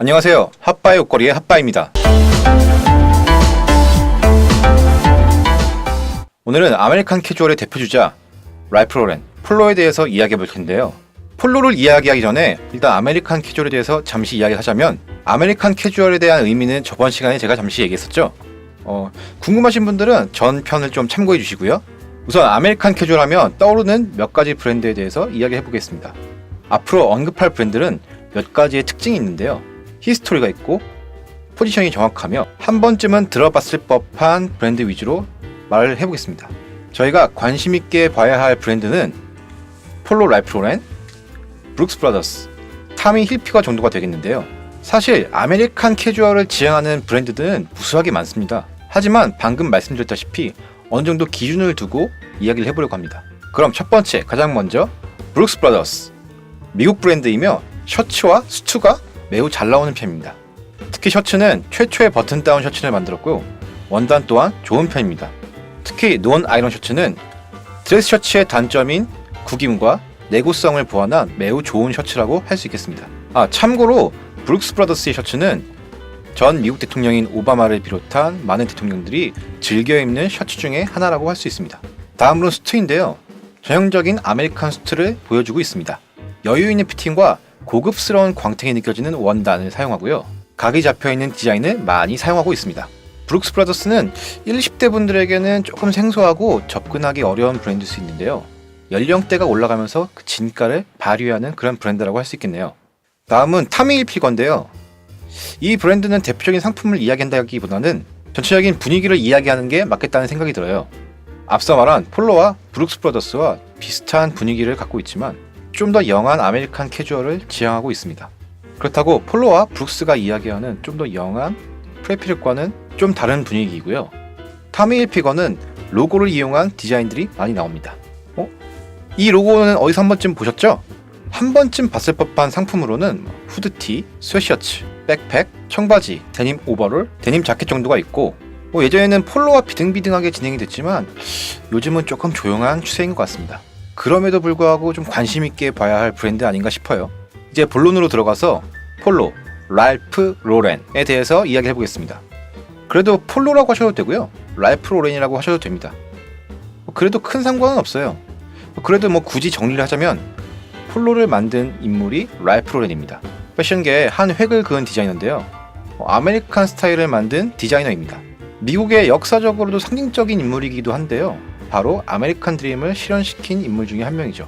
안녕하세요. 핫바이 옷걸이의 핫바입니다. 오늘은 아메리칸 캐주얼의 대표 주자 라이프 로렌 폴로에 대해서 이야기해 볼 텐데요. 폴로를 이야기하기 전에 일단 아메리칸 캐주얼에 대해서 잠시 이야기하자면 아메리칸 캐주얼에 대한 의미는 저번 시간에 제가 잠시 얘기했었죠. 어, 궁금하신 분들은 전 편을 좀 참고해 주시고요. 우선 아메리칸 캐주얼 하면 떠오르는 몇 가지 브랜드에 대해서 이야기해 보겠습니다. 앞으로 언급할 브랜드는 몇 가지의 특징이 있는데요. 히스토리가 있고 포지션이 정확하며 한 번쯤은 들어봤을 법한 브랜드 위주로 말을 해보겠습니다. 저희가 관심 있게 봐야 할 브랜드는 폴로 라이프 로렌, 브룩스 브라더스, 타미 힐피거 정도가 되겠는데요. 사실 아메리칸 캐주얼을 지향하는 브랜드들은 무수하게 많습니다. 하지만 방금 말씀드렸다시피 어느 정도 기준을 두고 이야기를 해보려고 합니다. 그럼 첫 번째 가장 먼저 브룩스 브라더스 미국 브랜드이며 셔츠와 수트가 매우 잘 나오는 편입니다. 특히 셔츠는 최초의 버튼 다운 셔츠를 만들었고 원단 또한 좋은 편입니다. 특히 논 아이런 셔츠는 드레스 셔츠의 단점인 구김과 내구성을 보완한 매우 좋은 셔츠라고 할 수 있겠습니다. 아 참고로 브룩스 브라더스의 셔츠는 전 미국 대통령인 오바마를 비롯한 많은 대통령들이 즐겨 입는 셔츠 중에 하나라고 할 수 있습니다. 다음으로 수트인데요. 전형적인 아메리칸 수트를 보여주고 있습니다. 여유 있는 피팅과 고급스러운 광택이 느껴지는 원단을 사용하고요. 각이 잡혀 있는 디자인을 많이 사용하고 있습니다. 브룩스 브라더스는 1, 20대 분들에게는 조금 생소하고 접근하기 어려운 브랜드일 수 있는데요. 연령대가 올라가면서 그 진가를 발휘하는 그런 브랜드라고 할 수 있겠네요. 다음은 타미 일피건데요. 이 브랜드는 대표적인 상품을 이야기한다기보다는 전체적인 분위기를 이야기하는 게 맞겠다는 생각이 들어요. 앞서 말한 폴로와 브룩스 브라더스와 비슷한 분위기를 갖고 있지만 좀 더 영한 아메리칸 캐주얼을 지향하고 있습니다. 그렇다고 폴로와 브룩스가 이야기하는 좀 더 영한 프레필과는 좀 다른 분위기이고요. 타미 일피거는 로고를 이용한 디자인들이 많이 나옵니다. 어? 이 로고는 어디서 한 번쯤 보셨죠? 한 번쯤 봤을 법한 상품으로는 후드티, 스웨셔츠, 백팩, 청바지, 데님 오버롤, 데님 자켓 정도가 있고 뭐 예전에는 폴로와 비등비등하게 진행이 됐지만 요즘은 조금 조용한 추세인 것 같습니다. 그럼에도 불구하고 좀 관심 있게 봐야 할 브랜드 아닌가 싶어요. 이제 본론으로 들어가서 폴로, 랄프 로렌에 대해서 이야기해 보겠습니다. 그래도 폴로라고 하셔도 되고요. 랄프 로렌이라고 하셔도 됩니다. 뭐 그래도 큰 상관은 없어요. 그래도 뭐 굳이 정리를 하자면 폴로를 만든 인물이 랄프 로렌입니다. 패션계의 한 획을 그은 디자이너인데요. 어, 아메리칸 스타일을 만든 디자이너입니다. 미국의 역사적으로도 상징적인 인물이기도 한데요. 바로 아메리칸 드림을 실현시킨 인물 중에 한 명이죠.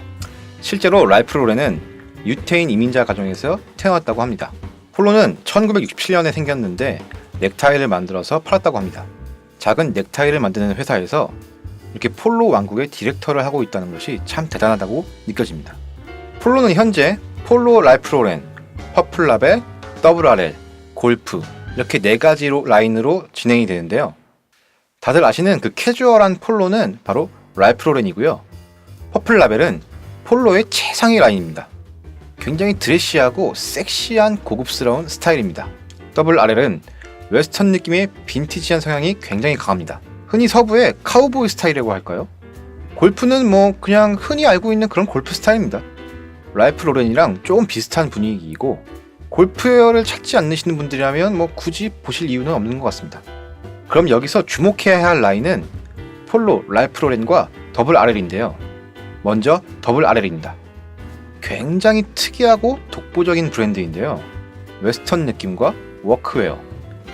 실제로 랄프 로렌은 유태인 이민자 가정에서 태어났다고 합니다. 폴로는 1967년에 생겼는데 넥타이를 만들어서 팔았다고 합니다. 작은 넥타이를 만드는 회사에서 이렇게 폴로 왕국의 디렉터를 하고 있다는 것이 참 대단하다고 느껴집니다. 폴로는 현재 폴로 랄프 로렌, 퍼플라벨, WRL, 골프 이렇게 네 가지로 라인으로 진행이 되는데요. 다들 아시는 그 캐주얼한 폴로는 바로 랄프 로렌이고요. 퍼플 라벨은 폴로의 최상위 라인입니다. 굉장히 드레시하고 섹시한 고급스러운 스타일입니다. WRL은 웨스턴 느낌의 빈티지한 성향이 굉장히 강합니다. 흔히 서부의 카우보이 스타일이라고 할까요? 골프는 뭐 그냥 흔히 알고 있는 그런 골프 스타일입니다. 라이프 로렌이랑 조금 비슷한 분위기이고 골프웨어를 찾지 않으시는 분들이라면 뭐 굳이 보실 이유는 없는 것 같습니다. 그럼 여기서 주목해야 할 라인은 폴로 라이프 로렌과 더블 RL인데요. 먼저 더블 RL입니다. 굉장히 특이하고 독보적인 브랜드인데요. 웨스턴 느낌과 워크웨어,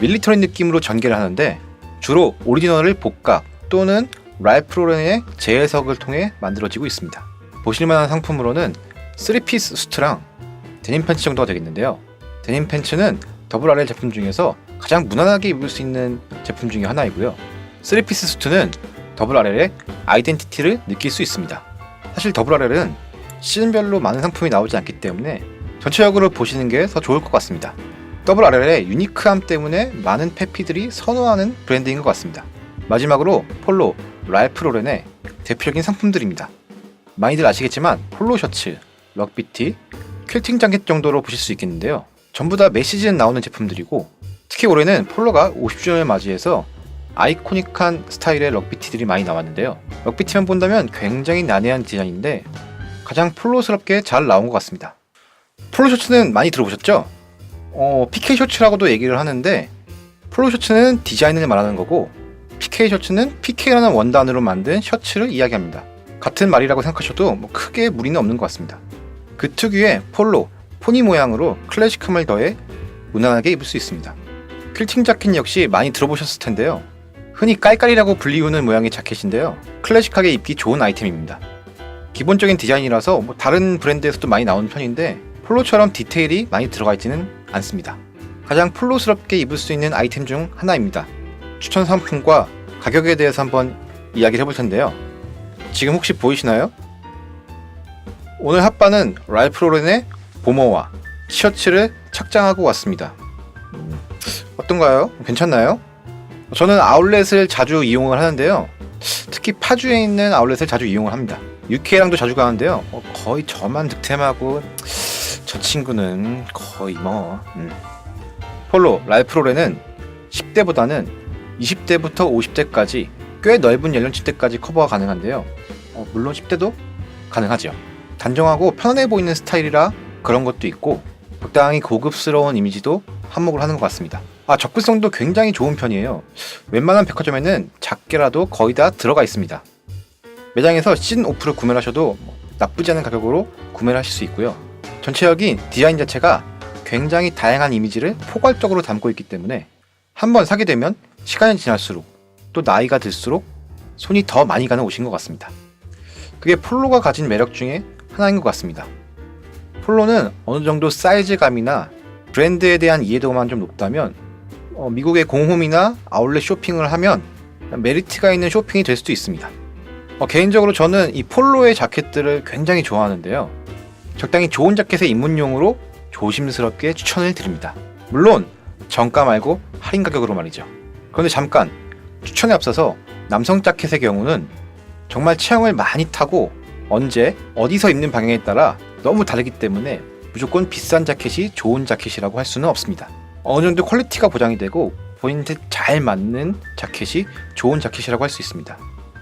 밀리터리 느낌으로 전개를 하는데 주로 오리지널을 복각 또는 랄프 로렌의 재해석을 통해 만들어지고 있습니다. 보실만한 상품으로는 3피스 수트랑 데님 팬츠 정도가 되겠는데요. 데님 팬츠는 더블 RL 제품 중에서 가장 무난하게 입을 수 있는 제품 중에 하나이고요. 3피스 수트는 더블 RL의 아이덴티티를 느낄 수 있습니다. 사실 더블 RL은 시즌별로 많은 상품이 나오지 않기 때문에 전체적으로 보시는 게 더 좋을 것 같습니다. 더블 RL의 유니크함 때문에 많은 페피들이 선호하는 브랜드인 것 같습니다. 마지막으로 폴로, 랄프 로렌의 대표적인 상품들입니다. 많이들 아시겠지만 폴로 셔츠, 럭비티, 퀼팅 자켓 정도로 보실 수 있겠는데요. 전부 다 매 시즌 나오는 제품들이고 특히 올해는 폴로가 50주년을 맞이해서 아이코닉한 스타일의 럭비티들이 많이 나왔는데요. 럭비티만 본다면 굉장히 난해한 어, PK 셔츠라고도 얘기를 하는데 폴로 셔츠는 디자인을 말하는 거고 PK 셔츠는 PK라는 원단으로 만든 셔츠를 이야기합니다. 같은 말이라고 생각하셔도 뭐 크게 무리는 없는 것 같습니다. 그 특유의 폴로, 포니 모양으로 클래식함을 더해 무난하게 입을 수 있습니다. 퀼팅 자켓 역시 많이 들어보셨을 텐데요. 흔히 깔깔이라고 불리우는 모양의 자켓인데요. 클래식하게 입기 좋은 아이템입니다. 기본적인 디자인이라서 뭐 다른 브랜드에서도 많이 나오는 편인데 폴로처럼 디테일이 많이 들어가 있지는 않습니다. 가장 폴로스럽게 입을 수 있는 아이템 중 하나입니다. 추천 상품과 가격에 대해서 한번 이야기를 해볼 텐데요. 지금 혹시 보이시나요? 오늘 핫바는 랄프 로렌의 보머와 티셔츠를 착장하고 왔습니다. 음, 어떤가요? 괜찮나요? 저는 아울렛을 자주 이용을 하는데요. 특히 파주에 있는 아울렛을 자주 이용을 합니다. UK랑도 자주 가는데요. 어, 거의 저만 득템하고 저 친구는 거의 뭐 음. 폴로 로렌은 10대보다는 20대부터 50대까지 꽤 넓은 연령층대까지 커버가 가능한데요. 어, 물론 10대도 가능하죠. 단정하고 편안해 보이는 스타일이라 그런 것도 있고 적당히 고급스러운 이미지도 한몫을 하는 것 같습니다. 아 접근성도 굉장히 좋은 편이에요. 웬만한 백화점에는 작게라도 거의 다 들어가 있습니다. 매장에서 시즌 오프를 구매를 하셔도 뭐 나쁘지 않은 가격으로 구매를 하실 수 있고요. 전체적인 디자인 자체가 굉장히 다양한 이미지를 포괄적으로 담고 있기 때문에 한번 사게 되면 시간이 지날수록 또 나이가 들수록 손이 더 많이 가는 옷인 것 같습니다. 그게 폴로가 가진 매력 중에 하나인 것 같습니다. 폴로는 어느 정도 사이즈감이나 브랜드에 대한 이해도만 좀 높다면 어, 미국의 공홈이나 아울렛 쇼핑을 하면 메리트가 있는 쇼핑이 될 수도 있습니다. 어, 개인적으로 저는 이 폴로의 자켓들을 굉장히 좋아하는데요. 적당히 좋은 자켓의 입문용으로 조심스럽게 추천을 드립니다. 물론 정가 말고 할인 가격으로 말이죠. 그런데 잠깐 추천에 앞서서 남성 자켓의 경우는 정말 체형을 많이 타고 언제 어디서 입는 방향에 따라 너무 다르기 때문에 무조건 비싼 자켓이 좋은 자켓이라고 할 수는 없습니다. 어느 정도 퀄리티가 보장이 되고 본인한테 잘 맞는 자켓이 좋은 자켓이라고 할 수 있습니다.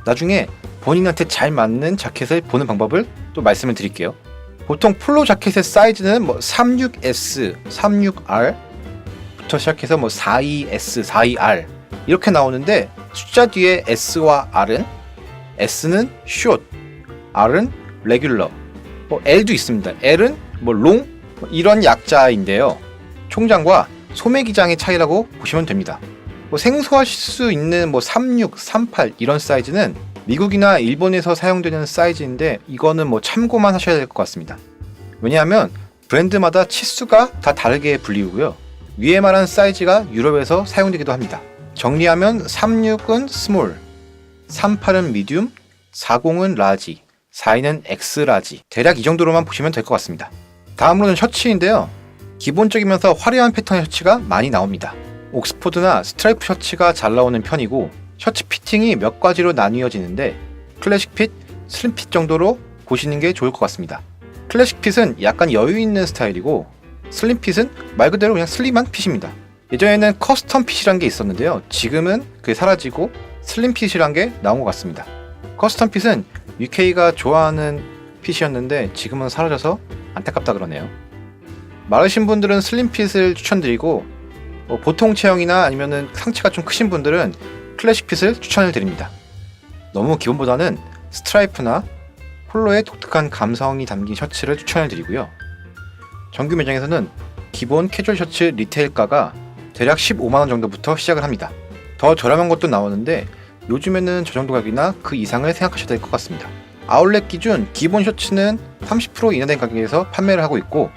나중에 본인한테 잘 맞는 자켓을 보는 방법을 또 말씀을 드릴게요. 보통 폴로 자켓의 사이즈는 뭐 36S, 36R부터 시작해서 뭐 42S, 42R 이렇게 나오는데 숫자 뒤에 S와 R은 S는 숏, R은 레귤러, 뭐 L도 있습니다. L은 뭐 롱, 뭐 이런 약자인데요. 총장과 소매기장의 차이라고 보시면 됩니다. 뭐 생소하실 수 있는 뭐 36, 38 이런 사이즈는 미국이나 일본에서 사용되는 사이즈인데 이거는 뭐 참고만 하셔야 될 것 같습니다. 왜냐하면 브랜드마다 치수가 다 다르게 불리우고요. 위에 말한 사이즈가 유럽에서 사용되기도 합니다. 정리하면 36은 스몰, 38은 미디움, 40은 라지, 42는 엑스라지. 대략 이 정도로만 보시면 될 것 같습니다. 다음으로는 셔츠인데요. 기본적이면서 화려한 패턴의 셔츠가 많이 나옵니다. 옥스포드나 스트라이프 셔츠가 잘 나오는 편이고 셔츠 피팅이 몇 가지로 나뉘어지는데 클래식 핏, 슬림 핏 정도로 보시는 게 좋을 것 같습니다. 클래식 핏은 약간 여유 있는 스타일이고 슬림 핏은 말 그대로 그냥 슬림한 핏입니다. 예전에는 커스텀 핏이란 게 있었는데요. 지금은 그게 사라지고 슬림 핏이란 게 나온 것 같습니다. 커스텀 핏은 UK가 좋아하는 핏이었는데 지금은 사라져서 안타깝다 그러네요. 마르신 분들은 슬림 핏을 추천드리고 뭐 보통 체형이나 아니면은 상체가 좀 크신 분들은 클래식 핏을 추천을 드립니다. 너무 기본보다는 스트라이프나 폴로의 독특한 감성이 담긴 셔츠를 추천을 드리고요. 정규 매장에서는 기본 캐주얼 셔츠 리테일가가 대략 15만원 정도부터 시작을 합니다. 더 저렴한 것도 나오는데 요즘에는 저 정도 가격이나 그 이상을 생각하셔야 될 것 같습니다. 아울렛 기준 기본 셔츠는 30% 이내된 가격에서 판매를 하고 있고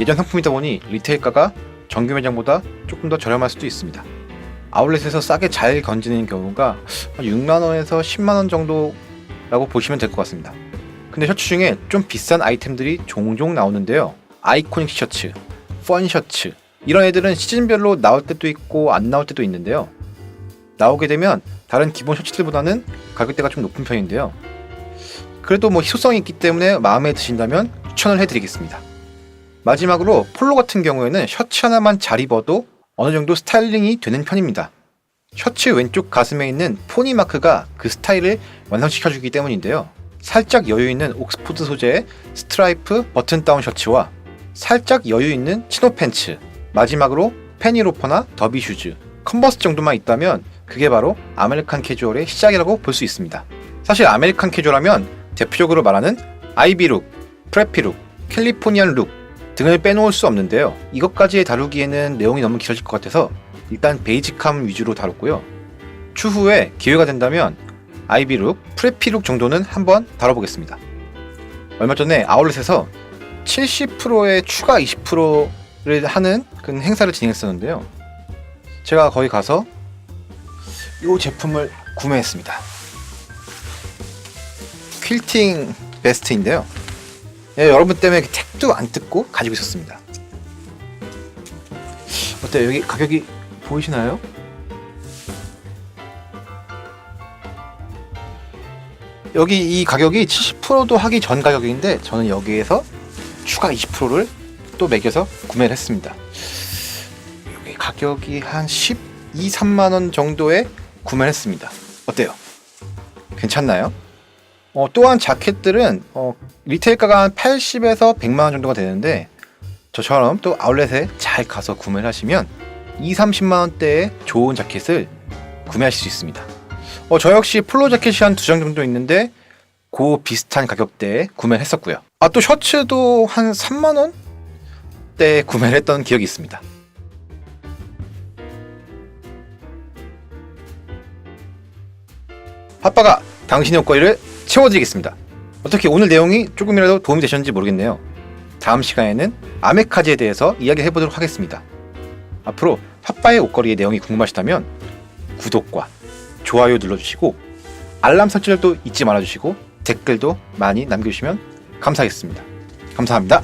예전 상품이다 보니 리테일가가 정규 매장보다 조금 더 저렴할 수도 있습니다. 아울렛에서 싸게 잘 건지는 경우가 6만원에서 10만원 정도라고 보시면 될 것 같습니다. 근데 셔츠 중에 좀 비싼 아이템들이 종종 나오는데요. 아이코닉 셔츠, 펀 셔츠 이런 애들은 시즌별로 나올 때도 있고 안 나올 때도 있는데요. 나오게 되면 다른 기본 셔츠들보다는 가격대가 좀 높은 편인데요. 그래도 뭐 희소성이 있기 때문에 마음에 드신다면 추천을 해드리겠습니다. 마지막으로 폴로 같은 경우에는 셔츠 하나만 잘 입어도 어느 정도 스타일링이 되는 편입니다. 셔츠 왼쪽 가슴에 있는 포니 마크가 그 스타일을 완성시켜주기 때문인데요. 살짝 여유 있는 옥스포드 소재의 스트라이프 버튼 다운 셔츠와 살짝 여유 있는 치노 팬츠 마지막으로 페니로퍼나 더비 슈즈, 컨버스 정도만 있다면 그게 바로 아메리칸 캐주얼의 시작이라고 볼 수 있습니다. 사실 아메리칸 캐주얼하면 대표적으로 말하는 아이비룩, 프레피룩, 캘리포니안 룩 등을 빼놓을 수 없는데요. 이것까지 다루기에는 내용이 너무 길어질 것 같아서 일단 베이직함 위주로 다뤘고요. 추후에 기회가 된다면 아이비룩, 프레피룩 정도는 한번 다뤄보겠습니다. 얼마 전에 아울렛에서 70%의 추가 20%를 하는 그 행사를 진행했었는데요. 제가 거기 가서 이 제품을 구매했습니다. 퀼팅 베스트인데요. 예, 여러분 때문에 택도 안 뜯고 가지고 있었습니다. 어때요? 여기 가격이 보이시나요? 여기 이 가격이 70%도 하기 전 가격인데 저는 여기에서 추가 20%를 또 매겨서 구매를 했습니다. 여기 가격이 한 12, 3만 원 정도에 구매를 했습니다. 어때요? 괜찮나요? 어, 또한 자켓들은 어, 리테일가가 한 80에서 100만 원 정도가 되는데 저처럼 또 아울렛에 잘 가서 구매를 하시면 2, 30만 원대의 좋은 자켓을 구매하실 수 있습니다. 어, 저 역시 폴로 자켓이 한 두 장 정도 있는데 그 비슷한 가격대에 구매를 했었고요. 아 또 셔츠도 한 3만 원대 구매를 했던 기억이 있습니다. 아빠가 당신의 옷걸이를 채워드리겠습니다. 어떻게 오늘 내용이 조금이라도 도움이 되셨는지 모르겠네요. 다음 시간에는 아메카지에 대해서 이야기해 보도록 하겠습니다. 앞으로 팟빠의 옷걸이의 내용이 궁금하시다면 구독과 좋아요 눌러주시고 알람 설정도 잊지 말아주시고 댓글도 많이 남겨주시면 감사하겠습니다. 감사합니다.